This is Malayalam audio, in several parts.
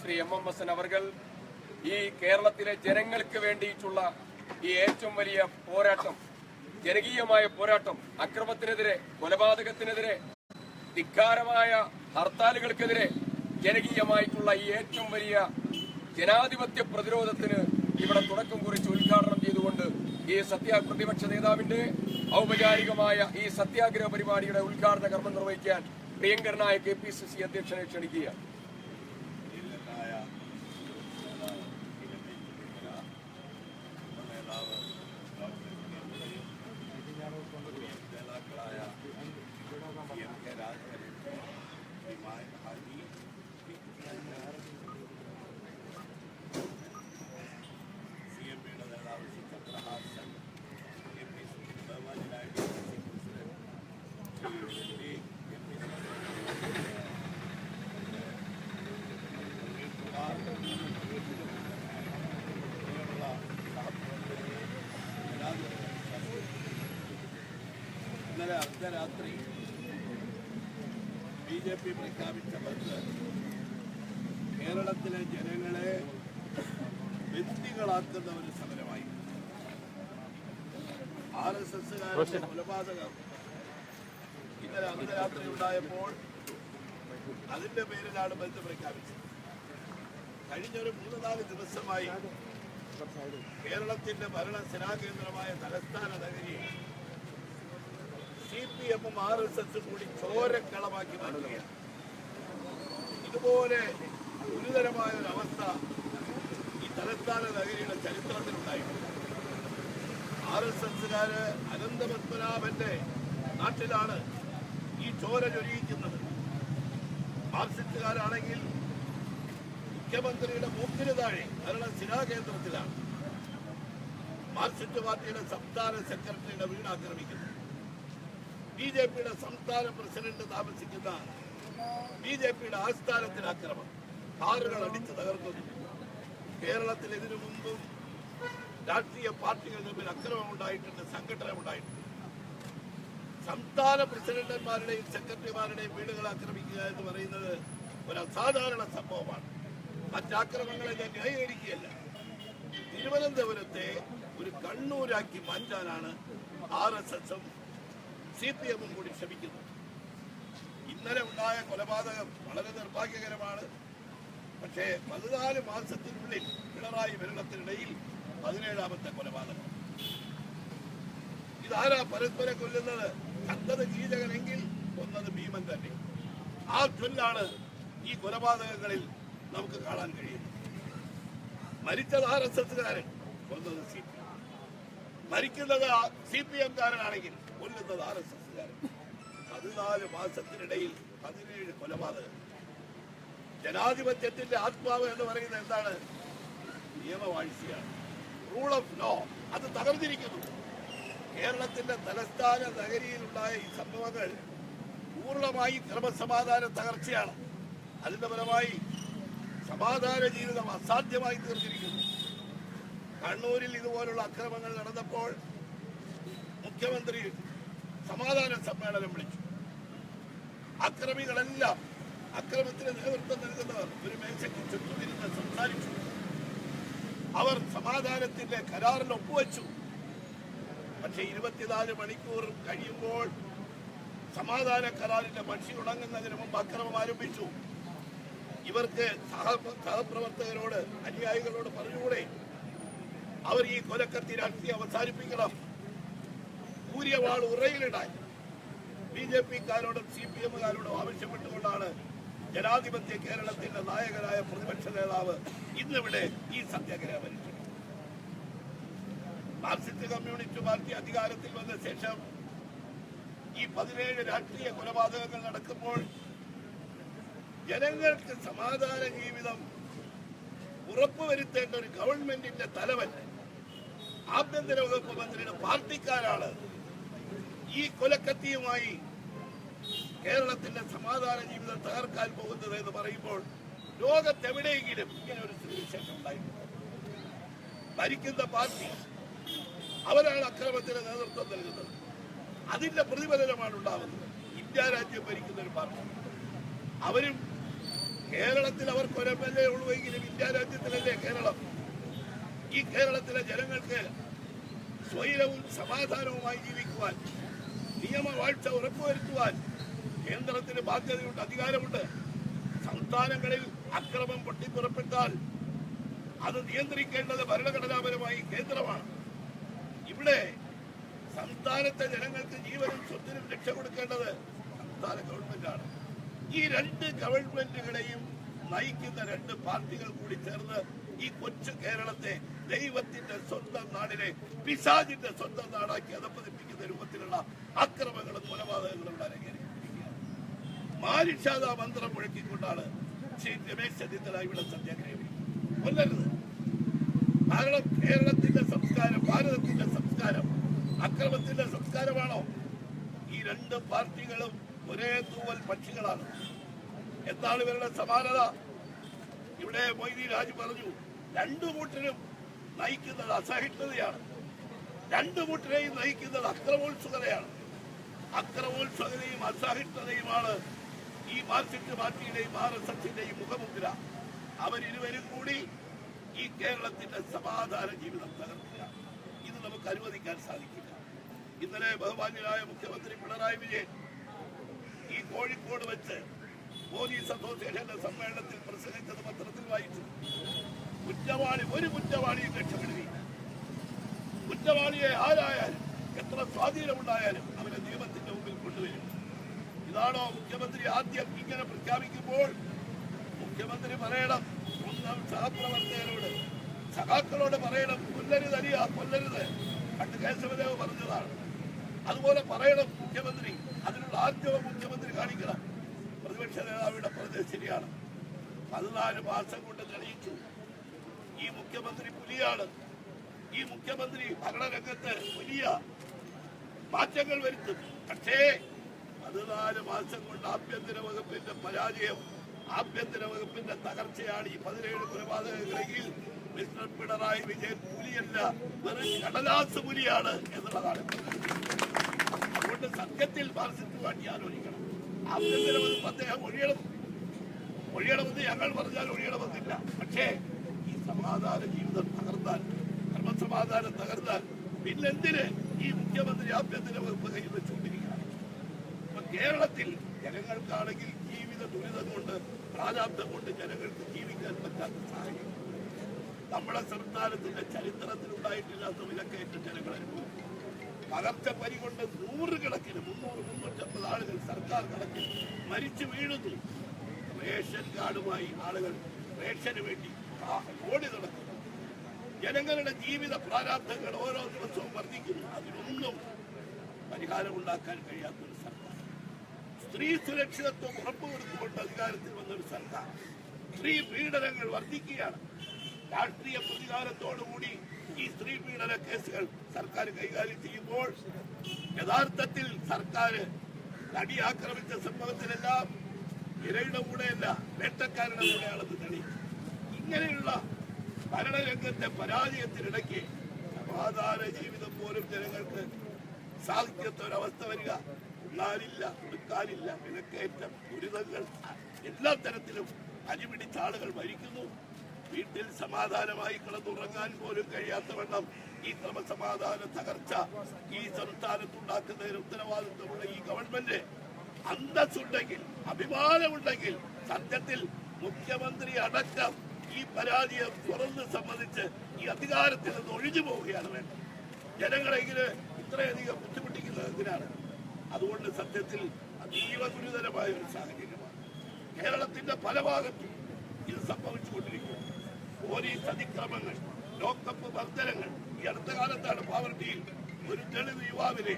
ശ്രീ എം എം എസ് അവർകൾ ഈ കേരളത്തിലെ ജനങ്ങൾക്ക് വേണ്ടിയിട്ടുള്ള ഈ ഏറ്റവും വലിയ പോരാട്ടം ജനകീയമായ പോരാട്ടം അക്രമത്തിനെതിരെ കൊലപാതകത്തിനെതിരെ ധിക്കാരമായ ഹർത്താലുകൾക്കെതിരെ ജനകീയമായിട്ടുള്ള ഈ ഏറ്റവും വലിയ ജനാധിപത്യ പ്രതിരോധത്തിന് ഇവിടെ തുടക്കം കുറിച്ച് ഉദ്ഘാടനം ചെയ്തുകൊണ്ട് ഈ സത്യ പ്രതിപക്ഷ നേതാവിന്റെ ഔപചാരികമായ ഈ സത്യാഗ്രഹ പരിപാടിയുടെ ഉദ്ഘാടന കർമ്മം നിർവഹിക്കാൻ പ്രിയങ്കരനായ കെ പി സി സി അധ്യക്ഷനെ ക്ഷണിക്കുകയാണ്. yeah. അർദ്ധരാത്രി ബി ജെ പി പ്രഖ്യാപിച്ച ബന്ദ് കേരളത്തിലെ ജനങ്ങളെ ബന്ദികളാക്കുന്ന ഒരു സമരമായി. ആർ എസ് എസുകാരുടെ കൊലപാതകം. ഇന്നലെ അർദ്ധരാത്രി ഉണ്ടായപ്പോൾ അതിന്റെ പേരിലാണ് ബന്ദ് പ്രഖ്യാപിച്ചത്. കഴിഞ്ഞൊരു മൂന്ന് നാല് ദിവസമായി കേരളത്തിന്റെ ഭരണ സ്ഥിരാകേന്ദ്രമായ തലസ്ഥാന നഗരിയെ സി പി എമ്മും ആർ എസ് എസും കൂടി ചോരക്കളമാക്കി മാറ്റുകയാണ്. ഇതുപോലെ ഗുരുതരമായ ഒരു അവസ്ഥ ഈ തലസ്ഥാന നഗരിയുടെ ചരിത്രത്തിലുണ്ടായിട്ടുണ്ട്. ആർ എസ് എസുകാര് അനന്തപത്മനാഭന്റെ നാട്ടിലാണ് ഈ ചോര ചൊരിയിക്കുന്നത് മാർക്സിസ്റ്റുകാരാണെങ്കിൽ മുഖ്യമന്ത്രിയുടെ മൂക്കിന് താഴെ ഭരണ ശിലാകേന്ദ്രത്തിലാണ്. മാർക്സിസ്റ്റ് പാർട്ടിയുടെ സംസ്ഥാന സെക്രട്ടറിയുടെ വീട് ആക്രമിക്കുന്നത്. ബി ജെ പിയുടെ സംസ്ഥാന പ്രസിഡന്റ് താമസിക്കുന്ന ബി ജെ പിയുടെ ആസ്ഥാനത്തിൽ അക്രമം. കാറുകൾ അടിച്ചു തകർക്കുന്നു. കേരളത്തിൽ ഇതിനു മുമ്പും രാഷ്ട്രീയ പാർട്ടികൾ തമ്മിൽ അക്രമം ഉണ്ടായിട്ടുണ്ട് സംഘടന ഉണ്ടായിട്ടുണ്ട്. സംസ്ഥാന പ്രസിഡന്റുമാരുടെയും സെക്രട്ടറിമാരുടെയും വീടുകൾ ആക്രമിക്കുക എന്ന് പറയുന്നത് ഒരു അസാധാരണ സംഭവമാണ്. മറ്റാക്രമങ്ങളെ ഞാൻ ന്യായീകരിക്കുകയല്ല. തിരുവനന്തപുരത്തെ ഒരു കണ്ണൂരാക്കി മാറ്റാനാണ് ആർ എസ് എസും സി പി എമ്മും കൂടി ക്ഷമിക്കുന്നു. ഇന്നലെ ഉണ്ടായ കൊലപാതകം വളരെ നിർഭാഗ്യകരമാണ്. പക്ഷേ പതിനാല് മാസത്തിനുള്ളിൽ പിണറായി ഭരണത്തിനിടയിൽ പതിനേഴാമത്തെ കൊലപാതകം. ഇതാരാ പരസ്പരം കൊല്ലുന്നത്? കണ്ടത് കീചകനെങ്കിൽ കൊന്നത് ഭീമൻ തന്നെ. ആ ചൊല്ലാണ് ഈ കൊലപാതകങ്ങളിൽ നമുക്ക് കാണാൻ കഴിയുന്നത്. മരിച്ചത് ആർ എസ് എസുകാരൻ കൊന്നത് സി പി മരിക്കുന്നത് സി പി എംകാരനാണെങ്കിൽ കൊല്ലുന്നത് ആർ എസ് എസുകാരൻ പതിനാല് മാസത്തിനിടയിൽ പതിനേഴ് കൊലപാതകം. ജനാധിപത്യത്തിന്റെ ആത്മാവ് എന്ന് പറയുന്നത് എന്താണ്? നിയമവാഴ്ചയാണ്. റൂൾ ഓഫ് ലോ അത് തകർന്നിരിക്കുന്നു. കേരളത്തിന്റെ തലസ്ഥാന നഗരിയിലുണ്ടായ ഈ സംഭവങ്ങൾ പൂർണമായി ക്രമസമാധാന തകർച്ചയാണ്. അതിന്റെ ഫലമായി സമാധാന ജീവിതം അസാധ്യമായി തീർന്നിരിക്കുന്നു. കണ്ണൂരിൽ ഇതുപോലുള്ള അക്രമങ്ങൾ നടന്നപ്പോൾ മുഖ്യമന്ത്രി സമാധാന സമ്മേളനം വിളിച്ചു. അക്രമികളെല്ലാം അക്രമത്തിന് നേതൃത്വം നൽകുന്നവർ ഒരു മേശയ്ക്ക് ചുറ്റുമിരുന്ന് സംസാരിച്ചു. അവർ സമാധാനത്തിന്റെ കരാറിൽ ഒപ്പുവെച്ചു. പക്ഷെ ഇരുപത്തിനാല് മണിക്കൂർ കഴിയുമ്പോൾ സമാധാന കരാറിന്റെ പക്ഷി ഉണങ്ങുന്നതിന് മുമ്പ് അക്രമം ആരംഭിച്ചു. ഇവർക്ക് സഹ- സഹപ്രവർത്തകരോട് അനുയായികളോട് പറഞ്ഞുകൂടെ? അവർ ഈ കൊലക്കത്തി രാഷ്ട്രീയം അവസാനിപ്പിക്കണം. കൂരിയ വാൾ ഉറയിലിടാൻ ബി ജെ പിക്കാരോടും സി പി എമ്മുകാരോടും ആവശ്യപ്പെട്ടുകൊണ്ടാണ് ജനാധിപത്യ കേരളത്തിന്റെ നായകനായ പ്രതിപക്ഷ നേതാവ് ഇന്നിവിടെ ഈ സത്യാഗ്രഹം വരുന്നത് മാർക്സിസ്റ്റ് കമ്മ്യൂണിസ്റ്റ് പാർട്ടി അധികാരത്തിൽ വന്ന ശേഷം ഈ പതിനേഴ് രാഷ്ട്രീയ കൊലപാതകങ്ങൾ നടക്കുമ്പോൾ ജനങ്ങൾക്ക് സമാധാന ജീവിതം ഉറപ്പുവരുത്തേണ്ട ഒരു ഗവൺമെന്റിന്റെ തലവൻ ആഭ്യന്തര വകുപ്പ് മന്ത്രിയുടെ പാർട്ടിക്കാരാണ് ഈ കൊലക്കത്തിയുമായി കേരളത്തിന്റെ സമാധാന ജീവിതം തകർക്കാൻ പോകുന്നത് എന്ന് പറയുമ്പോൾ ലോകത്തെവിടെയെങ്കിലും ഇങ്ങനെ ഒരു സ്ഥിതിവിശേഷം ഉണ്ടായിട്ടുണ്ട്. ഭരിക്കുന്ന പാർട്ടി അവരാണ് അക്രമത്തിന് നേതൃത്വം നൽകുന്നത്. അതിന്റെ പ്രതിഫലനമാണ് ഉണ്ടാവുന്നത് ഇന്ത്യ രാജ്യം ഭരിക്കുന്ന ഒരു പാർട്ടി. അവരും കേരളത്തിൽ അവർക്ക് ഒരു എം എൽ എ ഉള്ളുവെങ്കിലും ഇന്ത്യ രാജ്യത്തിലല്ലേ കേരളം? ഈ കേരളത്തിലെ ജനങ്ങൾക്ക് സ്വൈരവും സമാധാനവുമായി ജീവിക്കുവാൻ നിയമവാഴ്ച ഉറപ്പുവരുത്തുവാൻ കേന്ദ്രത്തിന് ബാധ്യതയുണ്ട് അധികാരമുണ്ട്. സംസ്ഥാനങ്ങളിൽ അക്രമം പൊട്ടിപ്പുറപ്പെട്ടാൽ അത് നിയന്ത്രിക്കേണ്ടത് ഭരണഘടനാപരമായി കേന്ദ്രമാണ്. ഇവിടെ സംസ്ഥാനത്തെ ജനങ്ങൾക്ക് ജീവനും സ്വത്തിനും രക്ഷ കൊടുക്കേണ്ടത് സംസ്ഥാന ഗവൺമെന്റാണ്. ഈ രണ്ട് ഗവൺമെന്റുകളെയും നയിക്കുന്ന രണ്ട് പാർട്ടികൾ കൂടി ചേർന്ന് ഈ കൊച്ചു കേരളത്തെ ദൈവത്തിന്റെ സ്വന്തം നാടിനെ പിശാചിന്റെ സ്വന്തം നാടാക്കി അതപ്പതിപ്പിക്കുന്ന രൂപത്തിലുള്ള അക്രമങ്ങളും കൊലപാതകങ്ങളും മാരിഷാദ മന്ത്രം മുഴക്കിക്കൊണ്ടാണ് ശ്രീ രമേശ് ചെന്നിത്തല ഇവിടെ സത്യാഗ്രഹം. കൊല്ലരുത്. കാരണം കേരളത്തിന്റെ സംസ്കാരം ഭാരതത്തിന്റെ സംസ്കാരം അക്രമത്തിന്റെ സംസ്കാരമാണോ? ഈ രണ്ട് പാർട്ടികളും ഒരേ തൂവൽ പക്ഷികളാണ്. എന്താണ് ഇവരുടെ സമാനത? ഇവിടെ മൊയ്തി രാജ് പറഞ്ഞു രണ്ടു കൂട്ടരും നയിക്കുന്നത് അസഹിഷ്ണുതയാണ്. രണ്ടു കൂട്ടരെയും നയിക്കുന്നത് അക്രമോത്സുകതയാണ്. അക്രമോത്സുകതയും അസഹിഷ്ണുതയുമാണ് ഈ മാർക്സിസ്റ്റ് പാർട്ടിയുടെയും ആർ എസ് എസിന്റെയും മുഖമുദ്ര. അവരിരുവരും കൂടി ഈ കേരളത്തിന്റെ സമാധാന ജീവിതം തകർക്കുക. ഇത് നമുക്ക് അനുവദിക്കാൻ സാധിക്കില്ല. ഇന്നലെ ബഹുമാന്യനായ മുഖ്യമന്ത്രി പിണറായി വിജയൻ ഈ കോഴിക്കോട് വെച്ച് പോലീസ് അസോസിയേഷന്റെ സമ്മേളനത്തിൽ പ്രസംഗിച്ചത് പത്രത്തിൽ വായിച്ചു. കുറ്റവാളി ഒരു കുറ്റവാളിയും രക്ഷപ്പെടുകയില്ല. കുറ്റവാളിയെ ആരായാലും എത്ര സ്വാധീനമുണ്ടായാലും അവരെ നിയമത്തിന്റെ മുമ്പിൽ കൊണ്ടുവരും. ഇതാണോ മുഖ്യമന്ത്രി ആദ്യം ഇങ്ങനെ പ്രഖ്യാപിക്കുമ്പോൾ? മുഖ്യമന്ത്രി പറയണം ഒന്നാം സഹപ്രവർത്തകരോട് സഖാക്കളോട് പറയണം കൊല്ലരുത് അലിയ കൊല്ലരുത്. പണ്ട് കേശവദേവ് പറഞ്ഞതാണ്. അതുപോലെ പറയണം മുഖ്യമന്ത്രി അതിനുള്ള ആദ്യവും മുഖ്യമന്ത്രി കാണിക്കണം. പ്രതിപക്ഷ നേതാവിടെ പറഞ്ഞത് ശരിയാണ്. പതിനാല് മാസം കൊണ്ട് ഈ മുഖ്യമന്ത്രി പുലിയാണ്. ഈ മുഖ്യമന്ത്രി ഭരണരംഗത്ത് വലിയ മാറ്റങ്ങൾ വരുത്തും. പക്ഷേ പതിനാല് മാസം കൊണ്ട് ആഭ്യന്തര വകുപ്പിന്റെ പരാജയം ആഭ്യന്തര വകുപ്പിന്റെ തകർച്ചയാണ് ഈ പതിനേഴ് കൊലപാതകങ്ങളെങ്കിൽ മിസ്റ്റർ പിണറായി വിജയൻ പുലിയല്ല വെറും കടലാസ് പുലിയാണ് എന്നുള്ളതാണ്. അതുകൊണ്ട് സത്യത്തിൽ മാർക്സിസ്റ്റ് പാർട്ടി ആലോചിക്കണം. ആഭ്യന്തര വകുപ്പ് അദ്ദേഹം ഒഴിയണം. ഒഴിയണമെന്ന് ഞങ്ങൾ പറഞ്ഞാൽ ഒഴിയണമെന്നില്ല. പക്ഷേ സമാധാന ജീവിതം തകർന്നാൽ ക്രമസമാധാനം തകർന്നാൽ പിന്നെന്തിന് ഈ മുഖ്യമന്ത്രി ആഭ്യന്തര വകുപ്പ് കയ്യിൽ വെച്ചുകൊണ്ടിരിക്കുകയാണ്? ഇപ്പൊ കേരളത്തിൽ ജനങ്ങൾക്കാണെങ്കിൽ ജീവിത ദുരിതം കൊണ്ട് പ്രാരാബ്ദം കൊണ്ട് ജനങ്ങൾക്ക് ജീവിക്കാൻ പറ്റാത്ത സാഹചര്യം. നമ്മുടെ സംസ്ഥാനത്തിന്റെ ചരിത്രത്തിൽ ഉണ്ടായിട്ടില്ലാത്ത വിലക്കയറ്റ ജനങ്ങൾ അനുഭവിക്കും പകർച്ചപ്പനി കൊണ്ട് നൂറുകണക്കിന് മുന്നൂറ് മുന്നൂറ്റമ്പത് ആളുകൾ സർക്കാർ കണക്കിൽ മരിച്ചു വീഴുന്നു. റേഷൻ കാർഡുമായി ആളുകൾ റേഷന് വേണ്ടി ഓടി നടക്കുന്നു ജനങ്ങളുടെ ജീവിത പ്രാരാബ്ദങ്ങൾ ഓരോ ദിവസവും വർദ്ധിക്കുന്നു. അതിനൊന്നും കഴിയാത്ത ഒരു സർക്കാർ. സ്ത്രീ സുരക്ഷിതത്വം ഉറപ്പുവരുത്തുകൊണ്ട് അധികാരത്തിൽ വന്നൊരു സർക്കാർ. സ്ത്രീ പീഡനങ്ങൾ വർദ്ധിക്കുകയാണ്. രാഷ്ട്രീയ പ്രതികാരത്തോടുകൂടി ഈ സ്ത്രീ പീഡന കേസുകൾ സർക്കാർ കൈകാര്യം ചെയ്യുമ്പോൾ യഥാർത്ഥത്തിൽ സർക്കാർ നടി ആക്രമിച്ച സംഭവത്തിലെല്ലാം ഇരയുടെ കൂടെയല്ല വേട്ടക്കാരുടെ കൂടെയാണെന്ന് തെളിയിച്ചു ഇങ്ങനെയുള്ള ഭരണരംഗത്തെ പരാജയത്തിനിടയ്ക്ക് സമാധാന ജീവിതം പോലും ജനങ്ങൾക്ക് സാധിക്കാത്ത ഒരവസ്ഥ വരിക. ഉണ്ണാനില്ല ഉടുക്കാനില്ല വിലക്കയറ്റം ദുരിതങ്ങൾ എല്ലാ തരത്തിലും അരിപിടിച്ച ആളുകൾ മരിക്കുന്നു വീട്ടിൽ സമാധാനമായി കിടന്നുറങ്ങാൻ പോലും കഴിയാത്ത വണ്ണം ഈ ക്രമസമാധാന തകർച്ച ഈ സംസ്ഥാനത്തുണ്ടാക്കുന്നതിന് ഉത്തരവാദിത്വമുള്ള ഈ ഗവൺമെന്റ് അന്തസ്സുണ്ടെങ്കിൽ അഭിമാനമുണ്ടെങ്കിൽ സത്യത്തിൽ മുഖ്യമന്ത്രി അടക്കം ഈ പരാതിയെ തുറന്ന് സംബന്ധിച്ച് ഈ അധികാരത്തിൽ നിന്ന് ഒഴിഞ്ഞു പോവുകയാണ് വേണ്ടത്. ജനങ്ങളെ ഇങ്ങനെ ഇത്രയധികം ബുദ്ധിമുട്ടിക്കുന്നത് എന്തിനാണ്? അതുകൊണ്ട് സത്യത്തിൽ അതീവ ഗുരുതരമായ ഒരു സാഹചര്യമാണ്. കേരളത്തിന്റെ പല ഭാഗത്തും ഇത് സംഭവിച്ചുകൊണ്ടിരിക്കുന്നു. പോലീസ് അതിക്രമങ്ങൾ ലോക്കപ്പ് മർദ്ദനങ്ങൾ ഈ അടുത്ത കാലത്താണ് പാവർട്ടിയിൽ ഒരു ദളിത് യുവാവിനെ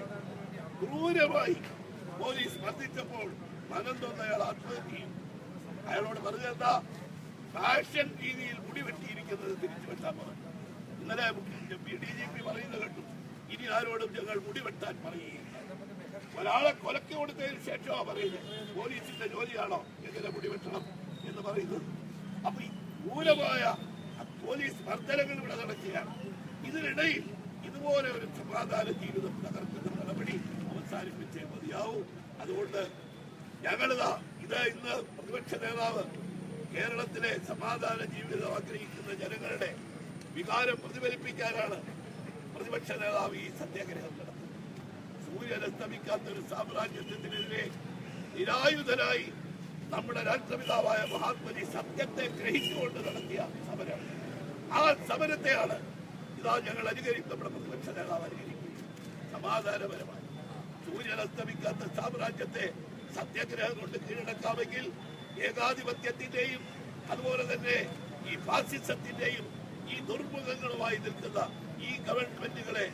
ക്രൂരമായി പോലീസ് മർദ്ദിച്ചപ്പോൾ മനം തോന്നയാൾ ആത്മഹത്യ അയാളോട് പറഞ്ഞെന്താ ഫാഷൻ രീതിയിൽ മുടി വെട്ടിയിരിക്കുന്നത് തിരിച്ചു വെട്ടാൻ ഇന്നലെ ഡി. ജി. പി പറയുന്നത് കേട്ടു. ഇനി ആരോടും ഞങ്ങൾ മുടി വെട്ടാൻ പറയുകയില്ല. ഒരാളെ കൊലക്കി കൊടുത്തതിന് ശേഷമാണ് പറയുന്നത്. പോലീസിന്റെ ജോലിയാണോ എങ്ങനെ മുടി വെട്ടണം എന്ന് പറയുന്നത്? അപ്പൊ ഈ ക്രൂരമായ പോലീസ് വർധനകൾ ഇവിടെ നടക്കുകയാണ്. ഇതിനിടയിൽ ഇതുപോലെ ഒരു സമാധാന ജീവിതം തകർക്കുന്ന നടപടി അവസാനിപ്പിച്ചേ മതിയാവും. അതുകൊണ്ട് ഞങ്ങളിതാ ഇത് ഇന്ന് പ്രതിപക്ഷ നേതാവ് കേരളത്തിലെ സമാധാന ജീവിതം ആഗ്രഹിക്കുന്ന ജനങ്ങളുടെ വികാരം പ്രതിഫലിപ്പിക്കാനാണ് പ്രതിപക്ഷ നേതാവ് ഈ സത്യാഗ്രഹം നടത്തുന്നത്. സൂര്യൻ അസ്തമിക്കാത്ത ഒരു സാമ്രാജ്യത്തിനെതിരെ നിരായുധനായി നമ്മുടെ രാഷ്ട്രപിതാവായ മഹാത്മജി സത്യത്തെ ഗ്രഹിച്ചുകൊണ്ട് നടത്തിയ സമരം. ആ സമരത്തെയാണ് ഇതാ ഞങ്ങൾ അനുകരിക്കും നമ്മുടെ പ്രതിപക്ഷ നേതാവ് അനുകരിക്കും സമാധാനപരമായി. സൂര്യൻ അസ്തമിക്കാത്ത സാമ്രാജ്യത്തെ സത്യാഗ്രഹം കൊണ്ട് കീഴടക്കാമെങ്കിൽ ഏകാധിപത്യത്തിന്റെയും അതുപോലെ തന്നെ ഈ ഫാസിസത്തിന്റെയും ഈ ദുർമുഖങ്ങളുമായി നിൽക്കുന്ന ഈ ഗവൺമെന്റുകളെ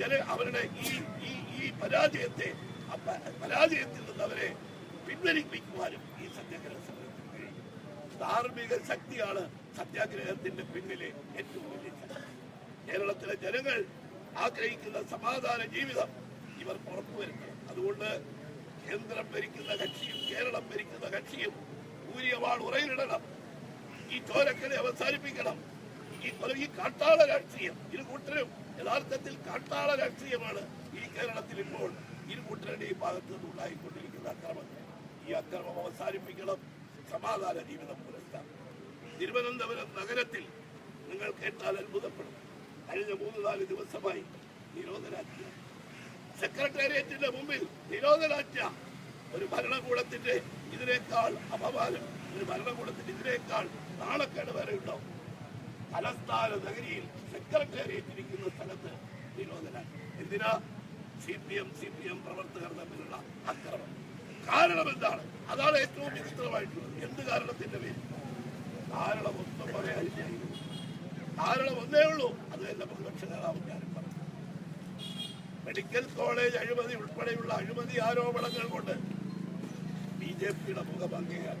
ജന അവരുടെ ഈ ഈ ഈ പരാജയത്തെ പരാജയത്തിൽ നിന്ന് അവരെ പിൻവലിപ്പിക്കുവാനും ഈ സത്യാഗ്രഹ സമരത്തിന് കഴിയും. ധാർമ്മിക ശക്തിയാണ് സത്യാഗ്രഹത്തിന്റെ പിന്നിലെ ഏറ്റവും വലിയ ശക്തി. കേരളത്തിലെ ജനങ്ങൾ ആഗ്രഹിക്കുന്ന സമാധാന ജീവിതം ഇവർ ഉറപ്പുവരുത്തണം. അതുകൊണ്ട് കേന്ദ്രം ഭരിക്കുന്ന കക്ഷിയും കേരളം ഭരിക്കുന്ന കക്ഷിയും ഊരിയവാൾ ഉറയിലിടണം. ഈ ചോരക്കനെ അവസാനിപ്പിക്കണം. ഈ ഈ കാട്ടാള രാഷ്ട്രീയം ഇരു കൂട്ടരും യഥാർത്ഥത്തിൽ കാട്ടാള രാഷ്ട്രീയമാണ് ഈ കേരളത്തിൽ ഇപ്പോൾ ഇരു കൂട്ടരുടെ ഈ ഭാഗത്ത് നിന്ന് ഉണ്ടായിക്കൊണ്ടിരിക്കുന്ന അക്രമം. ഈ അക്രമം അവസാനിപ്പിക്കണം. സമാധാന ജീവിതം പുലർത്താം. തിരുവനന്തപുരം നഗരത്തിൽ നിങ്ങൾ കേട്ടാൽ അത്ഭുതപ്പെടും. കഴിഞ്ഞ മൂന്ന് നാല് ദിവസമായി നിരോധനാജ്ഞ. സെക്രട്ടേറിയറ്റിന്റെ മുമ്പിൽ നിരോധനാജ്ഞ. ഒരു ഭരണകൂടത്തിന്റെ ഇതിനേക്കാൾ അപമാനം ഒരു ഭരണകൂടത്തിന്റെ ഇതിനേക്കാൾ നാണക്കേട് വരെ ഉണ്ടോ? തലസ്ഥാന നഗരിയിൽ സെക്രട്ടേറിയറ്റ് ഇരിക്കുന്ന സ്ഥലത്ത് നിരോധന. എന്തിനാ? C P M C P M പ്രവർത്തകർ തമ്മിലുള്ള അക്രമം. കാരണം എന്താണ്? അതാണ് ഏറ്റവും വിചിത്രമായിട്ടുള്ളത്. എന്ത് കാരണത്തിന്റെ പേര് കാരണം ഒന്നും പറയാനില്ല കാരണം ഒന്നേ ഉള്ളൂ. അത് തന്നെ പ്രതിപക്ഷ നേതാവ് ഞാനും പറഞ്ഞു. മെഡിക്കൽ കോളേജ് അഴിമതി ഉൾപ്പെടെയുള്ള അഴിമതി ആരോപണങ്ങൾ കൊണ്ട് ജെ പിയുടെ മുഖഭംഗിയെ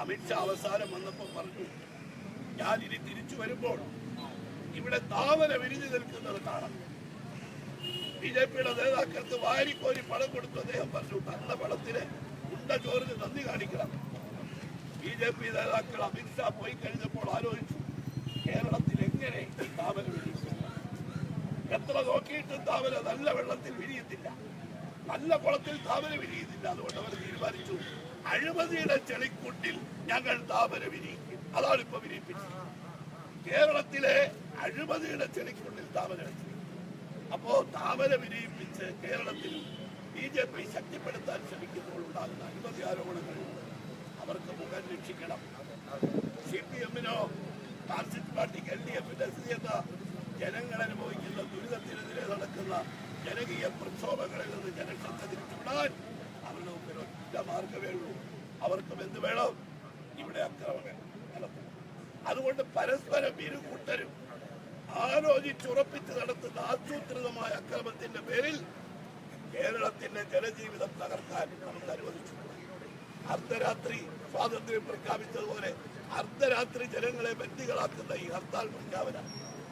അമിത്ഷാ അവസാനം വന്നപ്പോൾ പറഞ്ഞു ഞാൻ ഇനി തിരിച്ചു വരുമ്പോൾ ഇവിടെ താമര വിരിഞ്ഞു നിൽക്കുന്നത് കാണാം. ബി ജെ പിയുടെ നേതാക്കൾക്ക് വാരിക്കോരി പണം കൊടുത്തു അദ്ദേഹം പറഞ്ഞു തന്ന പണത്തിന് ഉണ്ട ചോറിന് നന്ദി കാണിക്കണം. ബി ജെ പി നേതാക്കൾ അമിത്ഷാ പോയി കഴിഞ്ഞപ്പോൾ ആലോചിച്ചു കേരളത്തിൽ എങ്ങനെ താമര വിരിഞ്ഞു എത്ര നോക്കിയിട്ടും താമര നല്ല വെള്ളത്തിൽ വിരിയത്തില്ല. നല്ല കുളത്തിൽ താമര വിരിയുന്നില്ല. അതുകൊണ്ട് അവർ തീരുമാനിച്ചു. അഴിമതിയുടെ ചെളിക്കുട്ടിൽ ഞങ്ങൾ താമര വിരിയിക്കും. അതാണ് ഇപ്പൊ വിരിയിപ്പിച്ചത്. കേരളത്തിലെ അഴിമതിയുടെ ചെളിക്കുള്ളിൽ താമര അപ്പോ താമര വിരിയിപ്പിച്ച് കേരളത്തിൽ ബി ജെ പി ശക്തിപ്പെടുത്താൻ ശ്രമിക്കുമ്പോൾ ഉണ്ടാകുന്ന അഴിമതി ആരോപണങ്ങൾ അവർക്ക് മുഖം രക്ഷിക്കണം. സി പി എമ്മിനോ മാർക്സിസ്റ്റ് പാർട്ടിക്ക് എൽ ഡി എഫിന്റെ ജനങ്ങൾ അനുഭവിക്കുന്ന ദുരിതത്തിനെതിരെ നടക്കുന്ന ജനകീയ പ്രക്ഷോഭങ്ങളിൽ നിന്ന് ജനശ്രദ്ധ തിരിച്ചുവിടാൻ അവരുടെ മുമ്പിൽ ഒറ്റ മാർഗമേ ഉള്ളൂ. അവർക്കും എന്ത് വേണം? ഇവിടെ അക്രമം അതുകൊണ്ട് പരസ്പരം ഇരു കൂട്ടരും ആലോചിച്ചുറപ്പിച്ച് നടത്തുന്ന ആസൂത്രിതമായ അക്രമത്തിന്റെ പേരിൽ കേരളത്തിന്റെ ജനജീവിതം തകർക്കാൻ നമുക്ക് അനുവദിച്ചു അർദ്ധരാത്രി സ്വാതന്ത്ര്യം പ്രഖ്യാപിച്ചതുപോലെ അർദ്ധരാത്രി ജനങ്ങളെ ബന്ദികളാക്കുന്ന ഈ ഹർത്താൽ പ്രഖ്യാപനം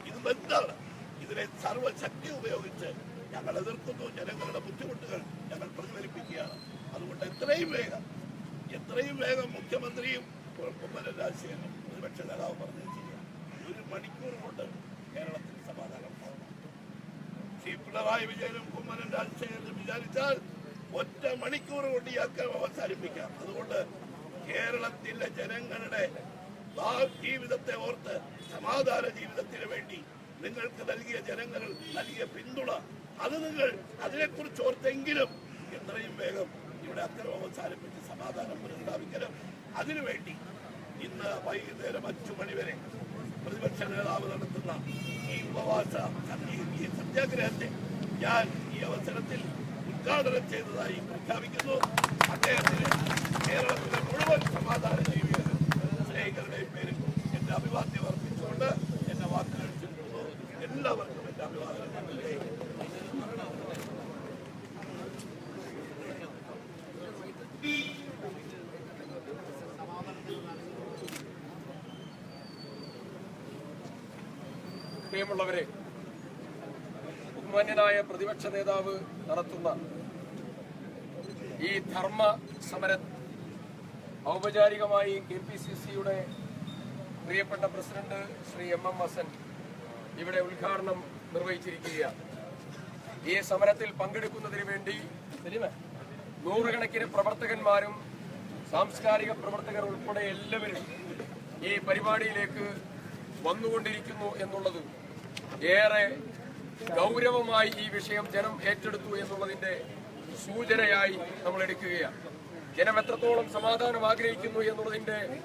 ഇത് ബന്ധാണ് ഇതിനെ സർവശക്തി ഉപയോഗിച്ച് ഞങ്ങൾ എതിർക്കുന്നു ജനങ്ങളുടെ ബുദ്ധിമുട്ടുകൾ ഞങ്ങൾ പ്രതിഫലിപ്പിക്കുകയാണ്. അതുകൊണ്ട് എത്രയും വേഗം എത്രയും വേഗം മുഖ്യമന്ത്രിയും കുമ്മനം രാജശേഖരനും പ്രതിപക്ഷ നേതാവ് ശരിയാണ് ഒരു മണിക്കൂർ കൊണ്ട് കേരളത്തിൽ സമാധാനം ശ്രീ പിണറായി വിജയനും കുമ്മനം രാജശേഖരനും വിചാരിച്ചാൽ ഒറ്റ മണിക്കൂർ കൊണ്ട് ഈ അക്രമം അവസാനിപ്പിക്കാം. അതുകൊണ്ട് കേരളത്തിലെ ജനങ്ങളുടെ ജീവിതത്തെ ഓർത്ത് സമാധാന ജീവിതത്തിന് വേണ്ടി നിങ്ങൾക്ക് നൽകിയ ജനങ്ങൾ നൽകിയ പിന്തുണ അത് നിങ്ങൾ അതിനെക്കുറിച്ച് ഓർത്തെങ്കിലും എത്രയും വേഗം ഇവിടെ അക്രമം അവസാനിപ്പിച്ച് സമാധാനം പുനഃസ്ഥാപിക്കണം അതിനുവേണ്ടി ഇന്ന് വൈകുന്നേരം അഞ്ചു മണിവരെ പ്രതിപക്ഷ നേതാവ് നടത്തുന്ന ഈ ഉപവാസ ഈ സത്യാഗ്രഹത്തെ ഞാൻ ഈ അവസരത്തിൽ ഉദ്ഘാടനം ചെയ്തതായി പ്രഖ്യാപിക്കുന്നു. അദ്ദേഹത്തിന് കേരളത്തിലെ മുഴുവൻ സമാധാന ജീവിത പ്രിയമുള്ളവരെ ബഹുമാന്യനായ പ്രതിപക്ഷ നേതാവ് നടത്തുന്ന ഈ ധർമ്മ സമര ഔപചാരികമായി കെ പി സി സിയുടെ പ്രിയപ്പെട്ട president Shri M M Hasan ഇവിടെ ഉദ്ഘാടനം നിർവഹിച്ചിരിക്കുകയാണ്. ഈ സമരത്തിൽ പങ്കെടുക്കുന്നതിന് വേണ്ടി നൂറുകണക്കിന് പ്രവർത്തകന്മാരും സാംസ്കാരിക പ്രവർത്തകർ ഉൾപ്പെടെ എല്ലാവരും ഈ പരിപാടിയിലേക്ക് വന്നുകൊണ്ടിരിക്കുന്നു എന്നുള്ളത് ഏറെ ഗൗരവമായി ഈ വിഷയം ജനം ഏറ്റെടുത്തു എന്നുള്ളതിന്റെ സൂചനയായി നമ്മൾ എടുക്കുകയാണ്. ജനം എത്രത്തോളം സമാധാനം ആഗ്രഹിക്കുന്നു എന്നുള്ളതിന്റെ